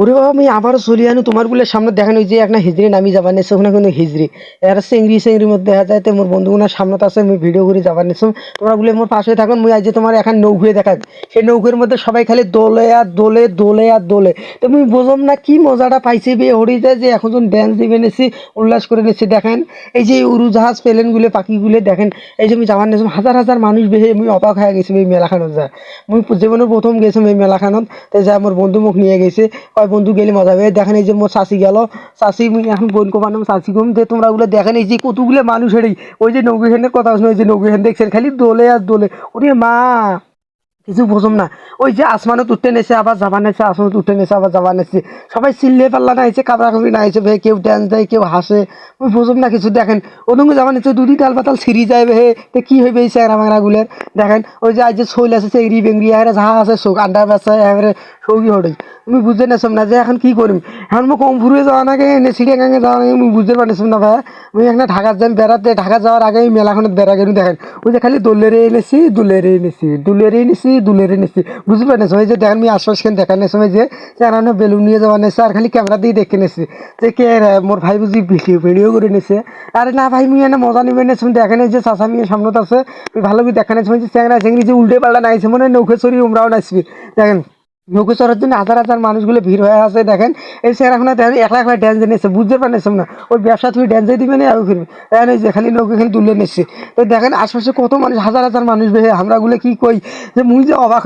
ওরে আমি আবারও চলি আনু, তোমার বলে সামনে দেখানো যে একটা হিজড়ি নামি যাবার নিচ্ছে ওখানে কিন্তু হিজড়ি। এর চেংড়ি চেংড়ির মধ্যে দেখা যায় তো মোর বন্ধুগুনার সামনে আছে, আমি ভিডিও করে যাবার নিচ্ছম তোমরা বলে মোর পাশে থাকুন মুই আজ তোমার এখন নৌকুয়ে দেখা সেই নৌকের মধ্যে সবাই খালি দোলে আর দোলে দোলে আর দোলে। তো মুই বুঝলাম না কি মজাটা পাইছি বে, হরি যায় যে এখন যখন ড্যান্স দিবে নিচ্ছি উল্লাস করে নিচ্ছি দেখেন। এই যে উড়োজাহাজ প্লেনগুলো পাখিগুলো দেখেন। এই যে আমি যাবার নিয়েছিলাম হাজার হাজার মানুষ বেহে আমি অবাক হয়ে গেছি এই মেলাখানত যায়। মুই জীবনে প্রথম গেছিলাম এই মেলাখানত, তো যা আমার বন্ধু মোক নিয়ে গেছে কয় বন্ধু গেলে মজা হবে। দেখেন এই যে মোর চাষি গেল। মুই এখন বোন কমানো চাষি কম যে তোমরা ওগুলো দেখেন এই যে কতগুলো মানুষ হেরি ওই যে নৌকিখানের কথা শুনে, ওই যে নৌকিখান দেখছেন? খালি দোলে আর দোলে। ওরে মা! কিছু বুঝুম না। ওই যে আসমানত উঠতে নেছে, আবার যাবা নেছে, আসমানত উঠতে নেছে, আবার যাবা নেছে। সবাই চিল্লে পাল্লা নাইছে কাবরি নাইছে ভাই কেউ ড্যান্স দেয়, কেউ হাসে। ওই বুঝুম না কিছু, দেখেন ওদঙ্গে যাবা নেছে দুদি তাল পাতাল ছিঁড়ি যায় হে তো কি হইবে এই চ্যাংরা ম্যাংরা গুলের? দেখেন, ওই যে আজ যে শৈল আছে চেংড়ি বেংড়ি এরা যাহা আছে শোক, আন্ডা বেচা, এবারে সৌগি হড়ই। তুমি বুঝতে নেছম না যে এখন কি করিম। এখন মোক কম ফুরে যাওয়া নাকি এনে চিড়িয়াখানে যাওয়া নাকি মুই বুঝতে পারছিলাম না ভাই মুই এখন ঢাকা যাম বেড়াতে, ঢাকা যাওয়ার আগে এই মেলাখনত বেড়া গেলু দেখেন। ওই যে খালি দোলেরে এনেছি দুলেরে এনেছি দুলেরে এনেছি দুলেরে নিছি। বুঝতে পাইনি সময় যে দেখেন, আমি আশপাশখান দেখার নেই? সময় যে চারানো বেলুন নিয়ে যাওয়া নেছে আর খালি ক্যামেরা দিয়ে দেখে নেছি। যে কে মোর ভাই বুঝি ভিডিও ভিডিও করে নিছে। আরে না ভাই, মুই এনে মজা নিবে নেছি দেখেন যে চাষা মিয়ে সামনে আছে। ভালো করে দেখা নেই। সময় যে চ্যাংরা চ্যাংরি যে উল্টে পাল্টা নাইছে, মনে নৌকে চড়ি উমরাও নাইসবি দেখেন নৌকো চড়ার জন্য হাজার হাজার মানুষগুলো ভিড় হয়ে আছে, দেখেন। এই স্যার এখন একলা একলা ড্যান্স নিয়েছে বুঝতে পারছেন না। ওই ব্যবসা তুমি ড্যান্সে দিবে না আর ফিরবে দেখেন ওই যে খালি নৌকো খালি তুলে নিচ্ছে। তো দেখেন, আশপাশে কত মানুষ, হাজার হাজার মানুষ আমরাগুলো কি কই? যে মুই যে অবাক